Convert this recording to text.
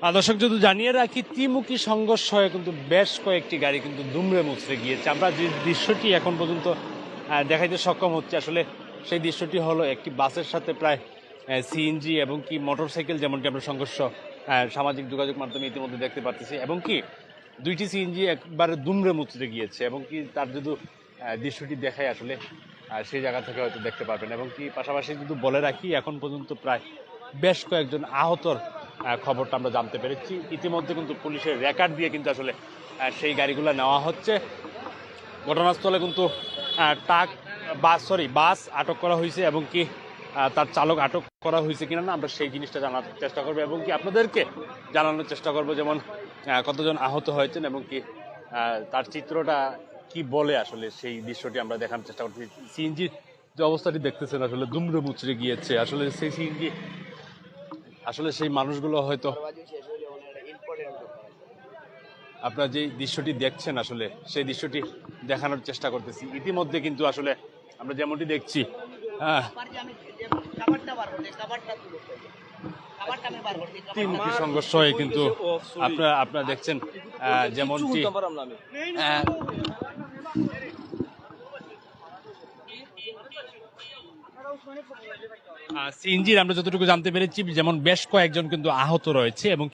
দর্শক যদি জানিয়ে রাখি ত্রিমুখী সংঘর্ষ হয়ে কিন্তু বেশ কয়েকটি গাড়ি কিন্তু দুমড়ে মুচড়ে গিয়েছে। আমরা যে দৃশ্যটি এখন পর্যন্ত দেখাইতে সক্ষম হচ্ছে আসলে সেই দৃশ্যটি হলো একটি বাসের সাথে প্রায় সিএনজি এবং কি মোটরসাইকেল যেমনটি আমরা সংঘর্ষ সামাজিক যোগাযোগ মাধ্যমে ইতিমধ্যে দেখতে পাচ্ছি এবং কি দুইটি সিএনজি একবারে দুমড়ে মুচড়ে গিয়েছে এবং কি তার যদি দৃশ্যটি দেখায় আসলে সেই জায়গা থেকে হয়তো দেখতে পারবেন এবং কি পাশাপাশি যদি বলে রাখি এখন পর্যন্ত প্রায় বেশ কয়েকজন আহতর আহ, খবরটা আমরা জানতে পেরেছি। ইতিমধ্যে কিন্তু পুলিশের রেকর্ড দিয়ে কিন্তু আসলে সেই গাড়িগুলো নেওয়া হচ্ছে। ঘটনাস্থলে কিন্তু ট্রাক বাস সরি বাস আটক করা হয়েছে এবং কি তার চালক আটক করা হয়েছে কিনা না, আমরা সেই জিনিসটা জানার চেষ্টা করব এবং কি আপনাদেরকে জানানোর চেষ্টা করব যেমন কতজন আহত হয়েছেন এবং কি তার চিত্রটা কি বলে আসলে সেই দৃশ্যটি আমরা দেখানোর চেষ্টা করছি। সিএনজির যে অবস্থাটি দেখতেছেন, আসলে দুমড়ে মুচড়ে গিয়েছে। আসলে সেই সিএনজি আসলে সেই মানুষগুলো হয়তো আপনারা যে দৃশ্যটি দেখছেন আসলে সেই দৃশ্যটি দেখানোর চেষ্টা করতেছি। ইতিমধ্যে কিন্তু আসলে আমরা যেমনটি দেখছি হ্যাঁ। তিনটি সংঘর্ষ হয়ে কিন্তু আপনারা আপনারা দেখছেন যেমনটি সিএনজির আমরা যতটুকু জানতে পেরেছি যেমন বেশ কয়েকজন কিন্তু আহত রয়েছে এবং